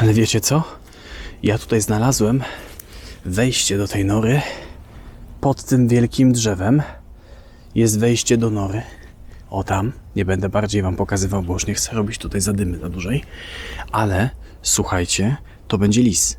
Ale wiecie co? Ja tutaj znalazłem wejście do tej nory. Pod tym wielkim drzewem jest wejście do nory. O tam, nie będę bardziej wam pokazywał, bo już nie chcę robić tutaj zadymy za dłużej. Ale słuchajcie, to będzie lis.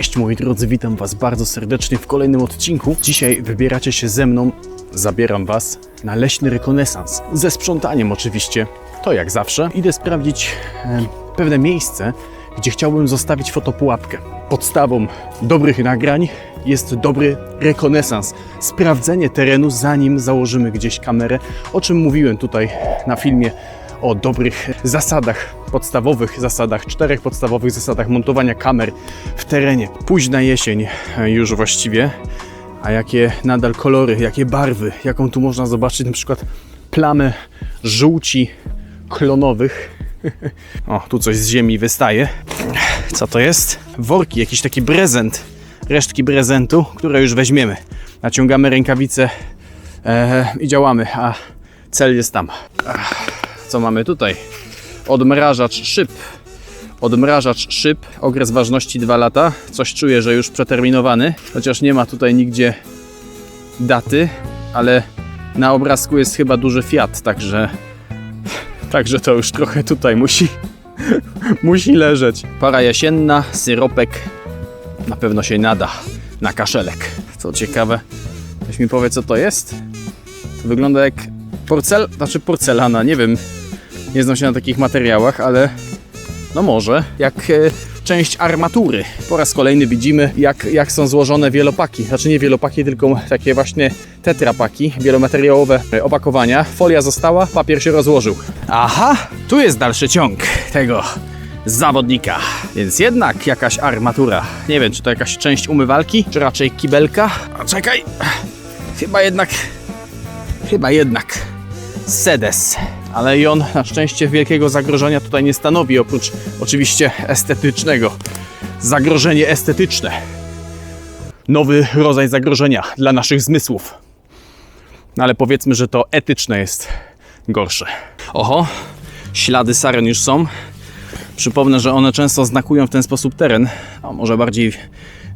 Cześć moi drodzy, witam was bardzo serdecznie w kolejnym odcinku. Dzisiaj wybieracie się ze mną, zabieram was na leśny rekonesans. Ze sprzątaniem oczywiście, to jak zawsze. Idę sprawdzić e, pewne miejsce, gdzie chciałbym zostawić fotopułapkę. Podstawą dobrych nagrań jest dobry rekonesans. Sprawdzenie terenu zanim założymy gdzieś kamerę, o czym mówiłem tutaj na filmie o dobrych zasadach, podstawowych zasadach, czterech podstawowych zasadach montowania kamer w terenie. Późna jesień już właściwie, a jakie nadal kolory, jakie barwy, jaką tu można zobaczyć na przykład plamę żółci klonowych. O, tu coś z ziemi wystaje. Co to jest? Worki, jakiś taki prezent, resztki prezentu, które już weźmiemy. Naciągamy rękawice e, i działamy, a cel jest tam. Co mamy tutaj? Odmrażacz szyb. Odmrażacz szyb, okres ważności 2 lata. Coś czuję, że już przeterminowany, chociaż nie ma tutaj nigdzie daty, ale na obrazku jest chyba duży Fiat, także także to już trochę tutaj musi musi leżeć. Para jesienna, syropek na pewno się nada na kaszelek. Co ciekawe, ktoś mi powie co to jest? To wygląda jak porcel, znaczy porcelana, nie wiem, nie znam się na takich materiałach, ale no może, jak e, część armatury. Po raz kolejny widzimy, jak, jak są złożone wielopaki. Znaczy nie wielopaki, tylko takie właśnie tetrapaki, wielomateriałowe e, opakowania. Folia została, papier się rozłożył. Aha, tu jest dalszy ciąg tego zawodnika. Więc jednak jakaś armatura. Nie wiem, czy to jakaś część umywalki, czy raczej kibelka. A czekaj, chyba jednak, chyba jednak sedes. Ale i on na szczęście wielkiego zagrożenia tutaj nie stanowi, oprócz oczywiście estetycznego. Zagrożenie estetyczne. Nowy rodzaj zagrożenia dla naszych zmysłów. No ale powiedzmy, że to etyczne jest gorsze. Oho, ślady saren już są. Przypomnę, że one często znakują w ten sposób teren. A może bardziej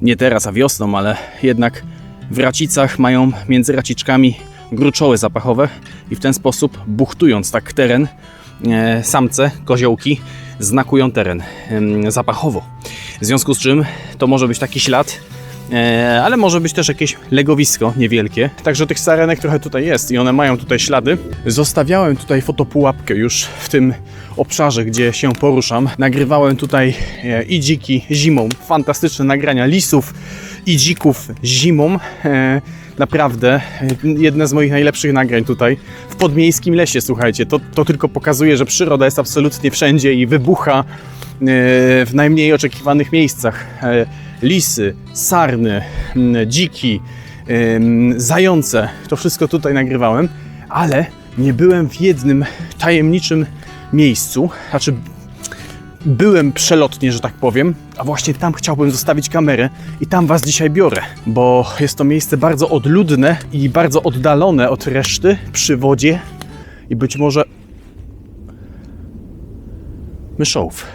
nie teraz, a wiosną, ale jednak w racicach mają między raciczkami gruczoły zapachowe i w ten sposób buchtując tak teren, e, samce, koziołki znakują teren zapachowo. W związku z czym to może być taki ślad, e, ale może być też jakieś legowisko niewielkie. Także tych sarenek trochę tutaj jest i one mają tutaj ślady. Zostawiałem tutaj fotopułapkę już w tym obszarze, gdzie się poruszam. Nagrywałem tutaj e, i dziki zimą. Fantastyczne nagrania lisów i dzików zimą. E, Naprawdę, e, jedne z moich najlepszych nagrań tutaj. W podmiejskim lesie, słuchajcie, to, to tylko pokazuje, że przyroda jest absolutnie wszędzie i wybucha e, w najmniej oczekiwanych miejscach. E, Lisy, sarny, dziki, em, zające, to wszystko tutaj nagrywałem, ale nie byłem w jednym tajemniczym miejscu, znaczy byłem przelotnie, że tak powiem, a właśnie tam chciałbym zostawić kamerę i tam Was dzisiaj biorę, bo jest to miejsce bardzo odludne i bardzo oddalone od reszty przy wodzie i być może myszołów.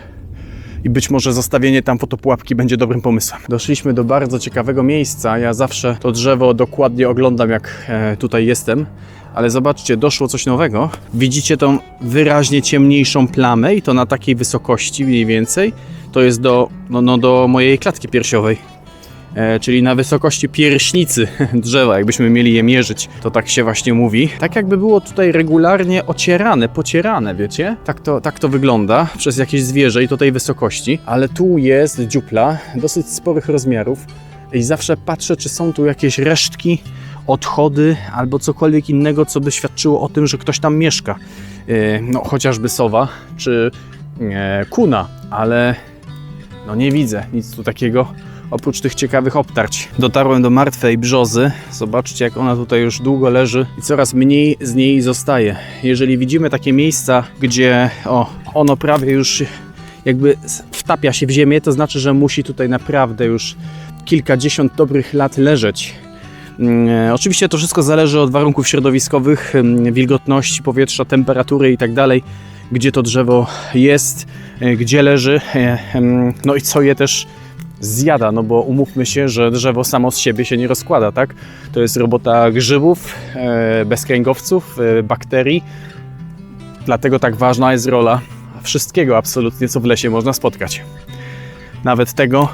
I być może zostawienie tam fotopułapki będzie dobrym pomysłem. Doszliśmy do bardzo ciekawego miejsca. Ja zawsze to drzewo dokładnie oglądam, jak e, tutaj jestem. Ale zobaczcie, doszło coś nowego. Widzicie tą wyraźnie ciemniejszą plamę i to na takiej wysokości mniej więcej. To jest do, no, no, do mojej klatki piersiowej. E, czyli na wysokości pierśnicy drzewa, jakbyśmy mieli je mierzyć, to tak się właśnie mówi. Tak jakby było tutaj regularnie ocierane, pocierane, wiecie? Tak to, tak to wygląda przez jakieś zwierzę i to tej wysokości, ale tu jest dziupla dosyć sporych rozmiarów i zawsze patrzę, czy są tu jakieś resztki, odchody albo cokolwiek innego, co by świadczyło o tym, że ktoś tam mieszka. E, no, chociażby sowa czy e, kuna, ale No nie widzę nic tu takiego oprócz tych ciekawych obtarć. Dotarłem do martwej brzozy. Zobaczcie, jak ona tutaj już długo leży i coraz mniej z niej zostaje. Jeżeli widzimy takie miejsca, gdzie o, ono prawie już jakby wtapia się w ziemię, to znaczy, że musi tutaj naprawdę już kilkadziesiąt dobrych lat leżeć. Mm, e, Oczywiście to wszystko zależy od warunków środowiskowych, mm, wilgotności powietrza, temperatury i tak gdzie to drzewo jest, e, gdzie leży, e, no i co je też zjada, no bo umówmy się, że drzewo samo z siebie się nie rozkłada, tak? To jest robota grzybów, bezkręgowców, bakterii, dlatego tak ważna jest rola wszystkiego absolutnie, co w lesie można spotkać. Nawet tego,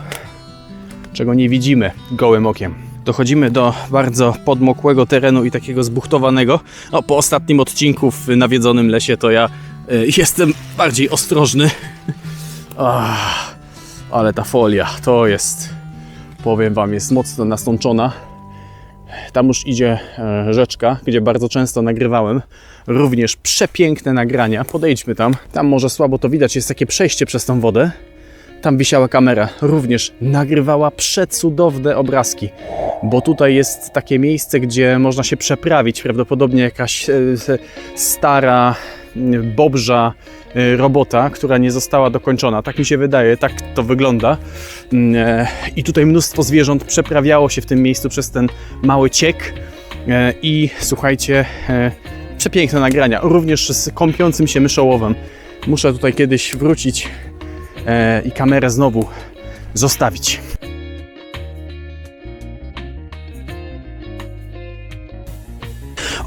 czego nie widzimy gołym okiem. Dochodzimy do bardzo podmokłego terenu i takiego zbuchtowanego. No, po ostatnim odcinku w nawiedzonym lesie to ja y, jestem bardziej ostrożny. Ach, ale ta folia to jest, powiem Wam, jest mocno nasączona. Tam już idzie e, rzeczka, gdzie bardzo często nagrywałem. Również przepiękne nagrania. Podejdźmy tam. Tam może słabo to widać, jest takie przejście przez tą wodę. Tam wisiała kamera, również nagrywała przecudowne obrazki, bo tutaj jest takie miejsce, gdzie można się przeprawić. Prawdopodobnie jakaś e, stara, m, bobrza e, robota, która nie została dokończona. Tak mi się wydaje, tak to wygląda. Mm, e, I tutaj mnóstwo zwierząt przeprawiało się w tym miejscu przez ten mały ciek. I słuchajcie, przepiękne nagrania, również z kąpiącym się myszołowem. Muszę tutaj kiedyś wrócić i kamerę znowu zostawić.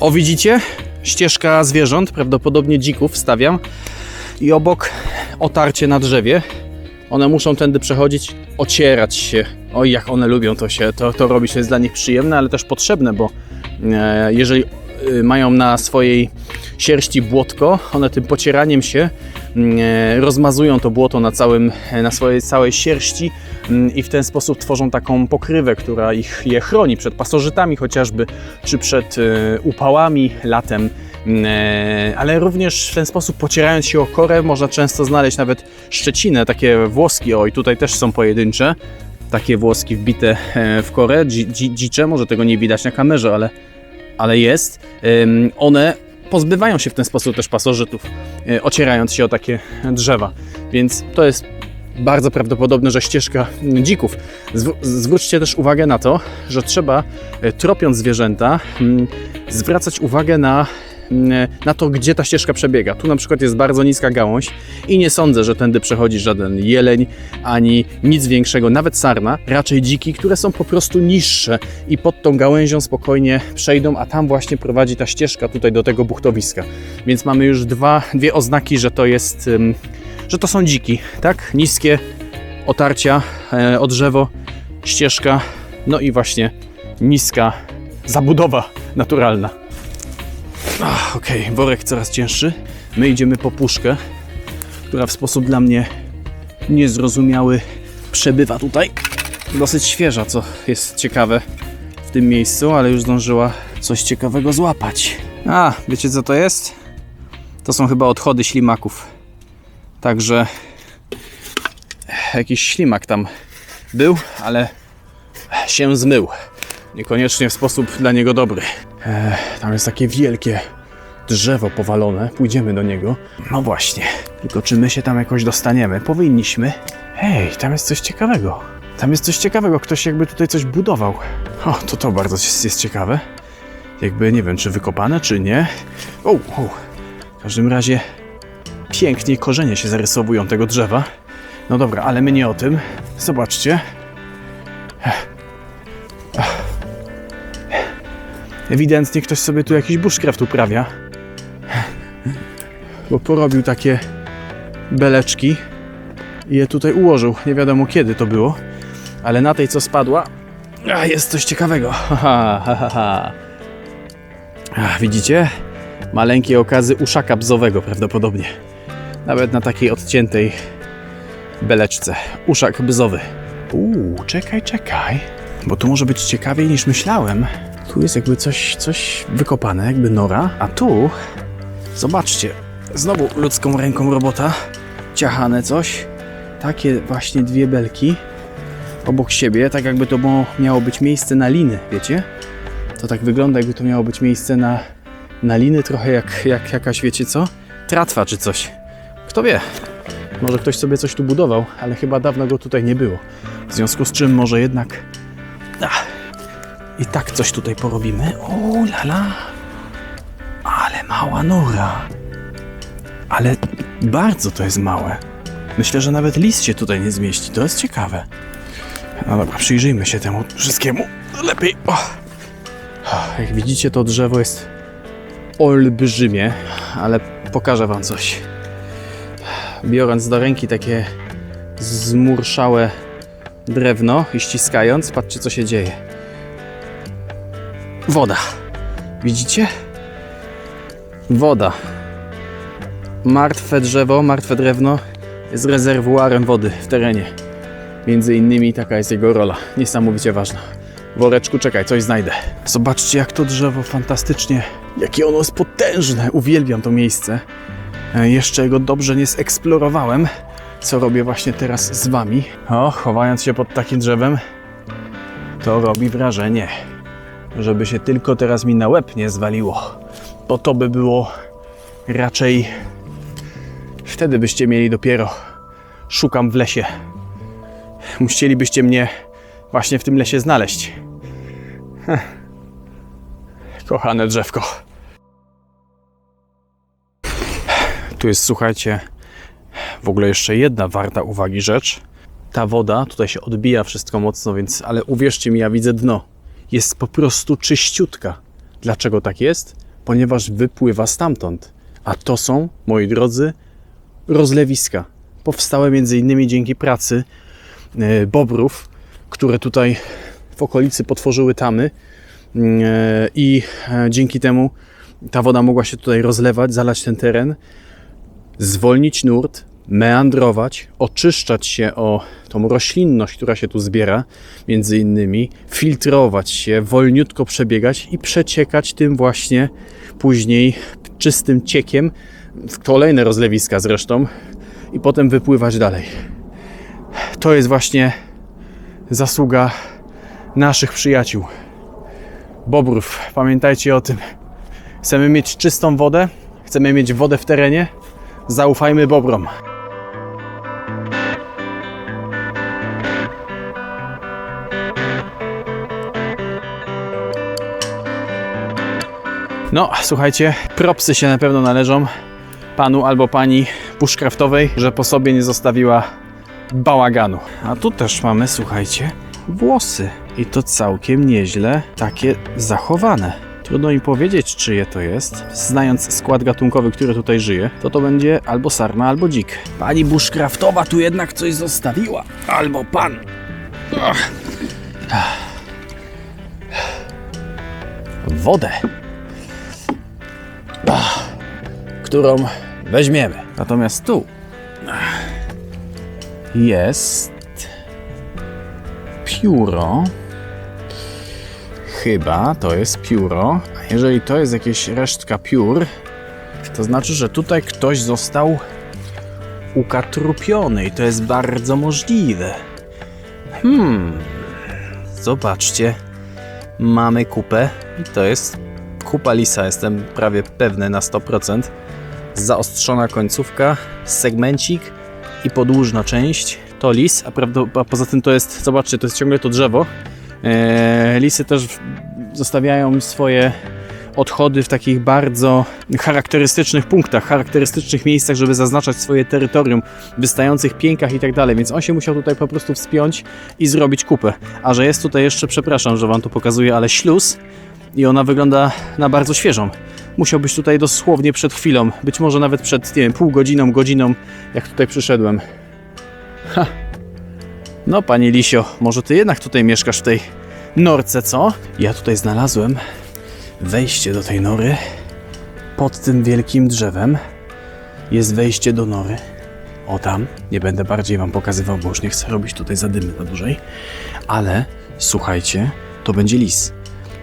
O, widzicie? Ścieżka zwierząt, prawdopodobnie dzików stawiam. I obok otarcie na drzewie. One muszą tędy przechodzić, ocierać się. Oj, jak one lubią to się, to, to robić, to jest dla nich przyjemne, ale też potrzebne, bo e, jeżeli e, mają na swojej sierści błotko, one tym pocieraniem się e, rozmazują to błoto na, całym, e, na swojej całej sierści mm, i w ten sposób tworzą taką pokrywę, która ich je chroni przed pasożytami chociażby, czy przed e, upałami latem. Mm, e, Ale również w ten sposób pocierając się o korę można często znaleźć nawet szczecinę, takie włoski, oj tutaj też są pojedyncze, takie włoski wbite e, w korę, dzi, dzi, dzicze, może tego nie widać na kamerze, ale, ale jest. One pozbywają się w ten sposób też pasożytów, e, ocierając się o takie drzewa. Więc to jest bardzo prawdopodobne, że ścieżka dzików. Zw- zwróćcie też uwagę na to, że trzeba, e, tropiąc zwierzęta, mm, zwracać uwagę na, na to, gdzie ta ścieżka przebiega. Tu na przykład jest bardzo niska gałąź i nie sądzę, że tędy przechodzi żaden jeleń, ani nic większego, nawet sarna, raczej dziki, które są po prostu niższe i pod tą gałęzią spokojnie przejdą, a tam właśnie prowadzi ta ścieżka tutaj do tego buchtowiska. Więc mamy już dwa, dwie oznaki, że to jest, że to są dziki, tak? Niskie otarcia e, o drzewo, ścieżka, no i właśnie niska zabudowa naturalna. Okej, worek coraz cięższy. My idziemy po puszkę, która w sposób dla mnie niezrozumiały przebywa tutaj. Dosyć świeża, co jest ciekawe w tym miejscu, ale już zdążyła coś ciekawego złapać. A, wiecie co to jest? To są chyba odchody ślimaków. Także jakiś ślimak tam był, ale się zmył. Niekoniecznie w sposób dla niego dobry. Ech, tam jest takie wielkie drzewo powalone. Pójdziemy do niego. No właśnie. Tylko czy my się tam jakoś dostaniemy? Powinniśmy. Hej, tam jest coś ciekawego. Tam jest coś ciekawego. Ktoś jakby tutaj coś budował. O, to to bardzo jest, jest ciekawe. Jakby nie wiem, czy wykopane, czy nie. O, o. W każdym razie pięknie korzenie się zarysowują tego drzewa. No dobra, ale my nie o tym. Zobaczcie. Ewidentnie ktoś sobie tu jakiś bushcraft uprawia. Bo porobił takie beleczki i je tutaj ułożył. Nie wiadomo kiedy to było, ale na tej co spadła jest coś ciekawego. Widzicie? Maleńkie okazy uszaka bzowego prawdopodobnie. Nawet na takiej odciętej beleczce. Uszak bzowy. Uuu, czekaj, czekaj. Bo tu może być ciekawiej niż myślałem. Tu jest jakby coś, coś wykopane, jakby nora. A tu, zobaczcie, znowu ludzką ręką robota. Ciachane coś. takie właśnie dwie belki obok siebie, tak jakby to miało być miejsce na liny, wiecie? To tak wygląda, jakby to miało być miejsce na, na liny, trochę jak, jak jakaś, wiecie co? Tratwa czy coś. Kto wie? Może ktoś sobie coś tu budował, ale chyba dawno go tutaj nie było. W związku z czym może jednak ach, i tak coś tutaj porobimy. O lala, ale mała nora. Ale bardzo to jest małe. Myślę, że nawet list się tutaj nie zmieści. To jest ciekawe. No dobra, przyjrzyjmy się temu wszystkiemu lepiej. Jak widzicie, to drzewo jest olbrzymie, ale pokażę wam coś. Biorąc do ręki takie zmurszałe drewno i ściskając, patrzcie co się dzieje. Woda. Widzicie? Woda. Martwe drzewo, martwe drewno jest rezerwuarem wody w terenie. Między innymi taka jest jego rola. Niesamowicie ważna. Woreczku, czekaj, coś znajdę. Zobaczcie, jak to drzewo fantastycznie, jakie ono jest potężne. Uwielbiam to miejsce. E, Jeszcze go dobrze nie zeksplorowałem, co robię właśnie teraz z wami. O, chowając się pod takim drzewem, to robi wrażenie, żeby się tylko teraz mi na łeb nie zwaliło, bo to by było raczej. Wtedy byście mieli dopiero. Szukam w lesie. Musielibyście mnie właśnie w tym lesie znaleźć. Heh. Kochane drzewko. Tu jest, słuchajcie, w ogóle jeszcze jedna warta uwagi rzecz. Ta woda, tutaj się odbija wszystko mocno, więc, ale uwierzcie mi, ja widzę dno. Jest po prostu czyściutka. Dlaczego tak jest? Ponieważ wypływa stamtąd. A to są, moi drodzy, rozlewiska. Powstałe innymi dzięki pracy e, bobrów, które tutaj w okolicy potworzyły tamy e, i e, dzięki temu ta woda mogła się tutaj rozlewać, zalać ten teren, zwolnić nurt, meandrować, oczyszczać się o tą roślinność, która się tu zbiera, między innymi, filtrować się, wolniutko przebiegać i przeciekać tym właśnie później czystym ciekiem kolejne rozlewiska zresztą i potem wypływać dalej. To jest właśnie zasługa naszych przyjaciół. Bobrów, pamiętajcie o tym. Chcemy mieć czystą wodę, chcemy mieć wodę w terenie. Zaufajmy bobrom. No, słuchajcie, propsy się na pewno należą panu albo pani bushcraftowej, że po sobie nie zostawiła bałaganu. A tu też mamy, słuchajcie, włosy. I to całkiem nieźle takie zachowane. Trudno mi powiedzieć, czyje to jest. Znając skład gatunkowy, który tutaj żyje, to to będzie albo sarna, albo dzik. Pani bushcraftowa tu jednak coś zostawiła. Albo pan. Wodę. Którą weźmiemy. Natomiast tu jest pióro. Chyba to jest pióro. Jeżeli to jest jakieś resztka piór, to znaczy, że tutaj ktoś został ukatrupiony i to jest bardzo możliwe. Hmm. Zobaczcie. Mamy kupę i to jest kupa lisa, jestem prawie pewny na 100%. Zaostrzona końcówka, segmencik i podłużna część to lis, a, a poza tym to jest, zobaczcie, to jest ciągle to drzewo. Eee, lisy też zostawiają swoje odchody w takich bardzo charakterystycznych punktach, charakterystycznych miejscach, żeby zaznaczać swoje terytorium, wystających pieńkach i tak dalej, więc on się musiał tutaj po prostu wspiąć i zrobić kupę. A że jest tutaj jeszcze, przepraszam, że Wam to pokazuję, ale śluz i ona wygląda na bardzo świeżą. Musiał być tutaj dosłownie przed chwilą, być może nawet przed, nie wiem, pół godziną, godziną, jak tutaj przyszedłem. Ha. No, panie Lisio, może ty jednak tutaj mieszkasz w tej norce, co? Ja tutaj znalazłem wejście do tej nory. Pod tym wielkim drzewem jest wejście do nory. O tam, nie będę bardziej wam pokazywał, bo już nie chcę robić tutaj zadymy na dłużej. Ale słuchajcie, to będzie lis.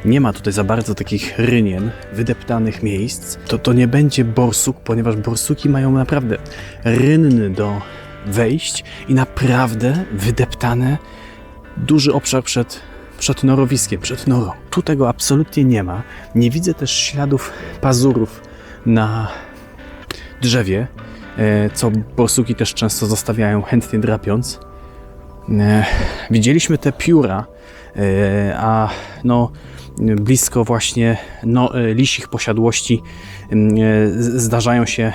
Nie ma tutaj za bardzo takich rynien, wydeptanych miejsc. To, to nie będzie borsuk, ponieważ borsuki mają naprawdę rynny do wejść i naprawdę wydeptane duży obszar przed, przed norowiskiem, przed norą. Tu tego absolutnie nie ma. Nie widzę też śladów pazurów na drzewie, e, co borsuki też często zostawiają, chętnie drapiąc. E, Widzieliśmy te pióra, e, a no blisko właśnie no, e, lisich posiadłości zdarzają się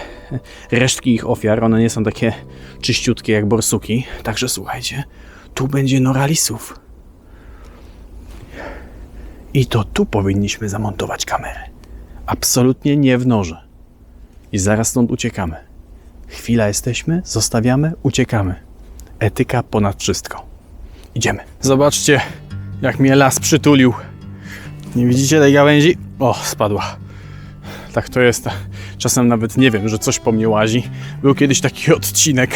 resztki ich ofiar. One nie są takie czyściutkie jak borsuki. Także słuchajcie, tu będzie nora lisów. I to tu powinniśmy zamontować kamerę. Absolutnie nie w norze. I zaraz stąd uciekamy. Chwila jesteśmy, zostawiamy, uciekamy. Etyka ponad wszystko. Idziemy. Zobaczcie, jak mnie las przytulił. Nie widzicie tej gałęzi? O, spadła. Tak to jest. Czasem nawet nie wiem, że coś po mnie łazi. Był kiedyś taki odcinek,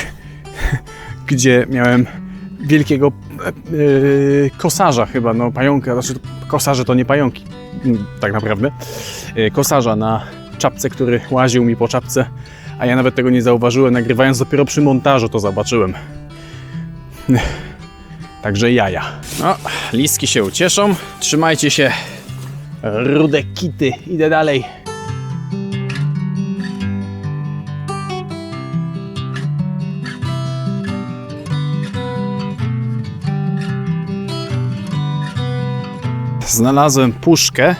gdzie miałem wielkiego e, kosarza chyba, no pająka, znaczy kosarze to nie pająki, mm, tak naprawdę. E, kosarza na czapce, który łaził mi po czapce, a ja nawet tego nie zauważyłem, nagrywając dopiero przy montażu to zobaczyłem. Także jaja. No, się ucieszą. Trzymajcie się. Rude kity. Idę dalej. Znalazłem puszkę,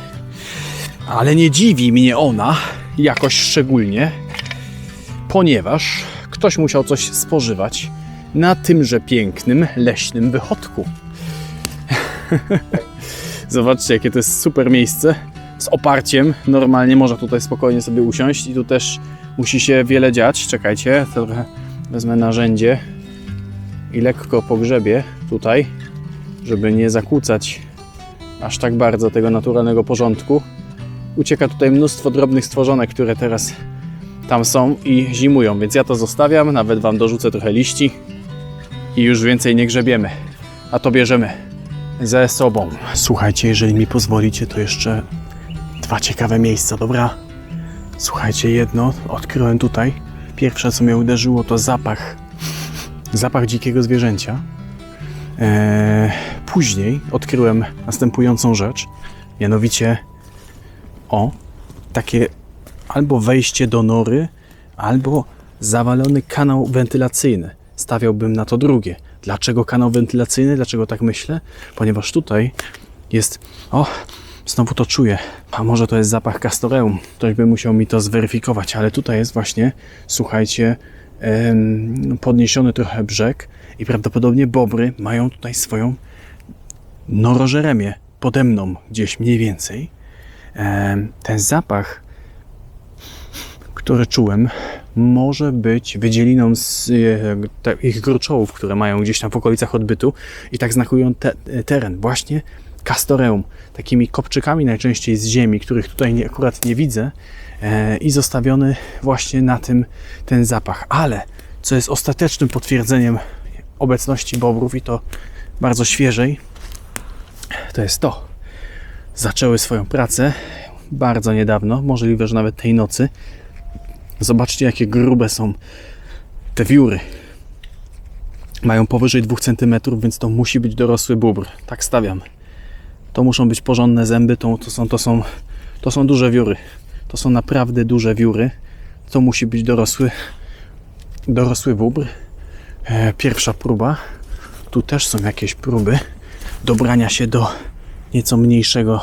ale nie dziwi mnie ona jakoś szczególnie, ponieważ ktoś musiał coś spożywać na tymże pięknym leśnym wychodku. Zobaczcie, jakie to jest super miejsce z oparciem. Normalnie można tutaj spokojnie sobie usiąść i tu też musi się wiele dziać. Czekajcie, trochę wezmę narzędzie i lekko pogrzebię tutaj, żeby nie zakłócać aż tak bardzo tego naturalnego porządku. Ucieka tutaj mnóstwo drobnych stworzonek, które teraz tam są i zimują, więc ja to zostawiam, nawet Wam dorzucę trochę liści i już więcej nie grzebiemy, a to bierzemy ze sobą. Słuchajcie, jeżeli mi pozwolicie, to jeszcze dwa ciekawe miejsca, dobra? Słuchajcie, jedno odkryłem tutaj. Pierwsze, co mnie uderzyło, to zapach. Zapach dzikiego zwierzęcia. Eee, później odkryłem następującą rzecz, mianowicie o takie albo wejście do nory, albo zawalony kanał wentylacyjny. Stawiałbym na to drugie. Dlaczego kanał wentylacyjny? Dlaczego tak myślę? Ponieważ tutaj jest. O, znowu to czuję. A może to jest zapach castoreum? Ktoś by musiał mi to zweryfikować, ale tutaj jest właśnie, słuchajcie, podniesiony trochę brzeg i prawdopodobnie bobry mają tutaj swoją norożeremię pode mną, gdzieś mniej więcej. Ten zapach, który czułem, może być wydzieliną z e, ich gruczołów, które mają gdzieś tam w okolicach odbytu i tak znakują te, teren. Właśnie castoreum, takimi kopczykami najczęściej z ziemi, których tutaj nie, akurat nie widzę e, i zostawiony właśnie na tym ten zapach. Ale co jest ostatecznym potwierdzeniem obecności bobrów i to bardzo świeżej, to jest to. Zaczęły swoją pracę bardzo niedawno, możliwe, że nawet tej nocy. Zobaczcie, jakie grube są te wióry. Mają powyżej 2 cm, więc to musi być dorosły bóbr. Tak stawiam. To muszą być porządne zęby, to, to, są, to, są, to są duże wióry. To są naprawdę duże wióry. To musi być dorosły, dorosły bóbr. E, pierwsza próba. Tu też są jakieś próby dobrania się do nieco mniejszego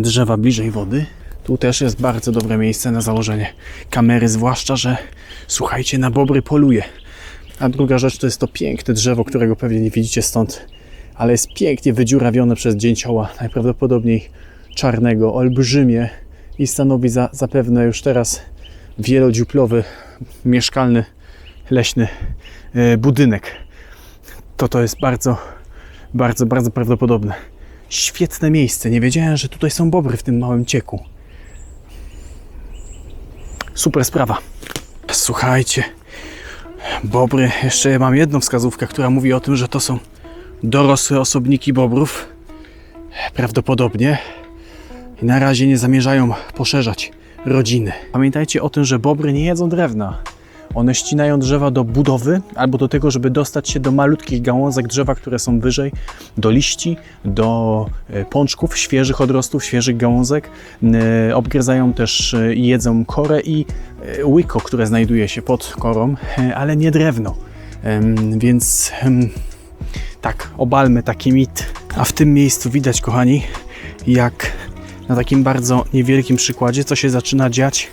drzewa bliżej wody. Tu też jest bardzo dobre miejsce na założenie kamery, zwłaszcza, że słuchajcie, na bobry poluje. A druga rzecz to jest to piękne drzewo, którego pewnie nie widzicie stąd, ale jest pięknie wydziurawione przez dzięcioła, najprawdopodobniej czarnego, olbrzymie i stanowi za, zapewne już teraz wielodziuplowy, mieszkalny, leśny e, budynek. To to jest bardzo, bardzo, bardzo prawdopodobne. Świetne miejsce. Nie wiedziałem, że tutaj są bobry w tym małym cieku. Super sprawa. Słuchajcie, bobry. Jeszcze mam jedną wskazówkę, która mówi o tym, że to są dorosłe osobniki bobrów. Prawdopodobnie. I na razie nie zamierzają poszerzać rodziny. Pamiętajcie o tym, że bobry nie jedzą drewna. One ścinają drzewa do budowy albo do tego, żeby dostać się do malutkich gałązek drzewa, które są wyżej, do liści, do e, pączków, świeżych odrostów, świeżych gałązek. E, Obgryzają też e, i jedzą korę i łyko, które znajduje się pod korą, ale nie drewno. Więc tak, obalmy taki mit. A w tym miejscu widać, kochani, jak na takim bardzo niewielkim przykładzie, co się zaczyna dziać,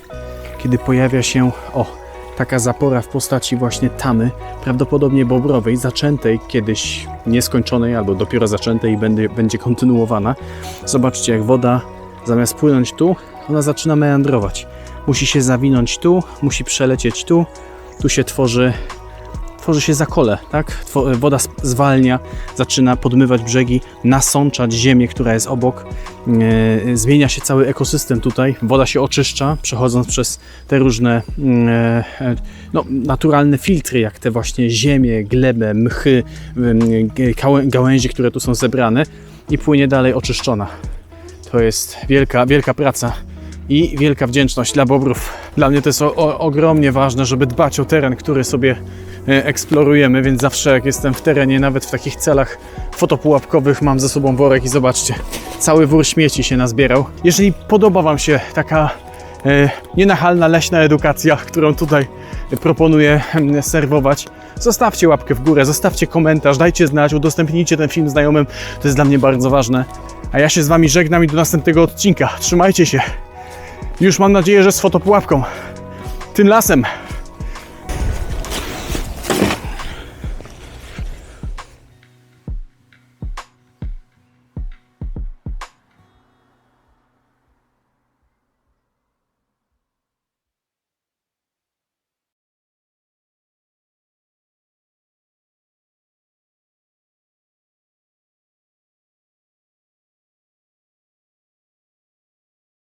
kiedy pojawia się, o, taka zapora w postaci właśnie tamy, prawdopodobnie bobrowej, zaczętej kiedyś nieskończonej albo dopiero zaczętej i będzie, będzie kontynuowana. Zobaczcie, jak woda zamiast płynąć tu, ona zaczyna meandrować. Musi się zawinąć tu, musi przelecieć tu, tu się tworzy tworzy się zakole, tak? Two- Woda zwalnia, zaczyna podmywać brzegi, nasączać ziemię, która jest obok. E, zmienia się cały ekosystem tutaj. Woda się oczyszcza, przechodząc przez te różne mm, e, e, no, naturalne filtry, jak te właśnie ziemię, glebę, mchy, gałę- gałęzie, które tu są zebrane i płynie dalej oczyszczona. To jest wielka, wielka praca i wielka wdzięczność dla bobrów. Dla mnie to jest o, o, ogromnie ważne, żeby dbać o teren, który sobie e, eksplorujemy, więc zawsze jak jestem w terenie, nawet w takich celach fotopułapkowych, mam ze sobą worek i zobaczcie, cały wór śmieci się nazbierał. Jeżeli podoba Wam się taka e, nienachalna leśna edukacja, którą tutaj proponuję em, serwować, zostawcie łapkę w górę, zostawcie komentarz, dajcie znać, udostępnijcie ten film znajomym, to jest dla mnie bardzo ważne. A ja się z Wami żegnam i do następnego odcinka. Trzymajcie się. Już mam nadzieję, że z fotopułapką. Tym lasem.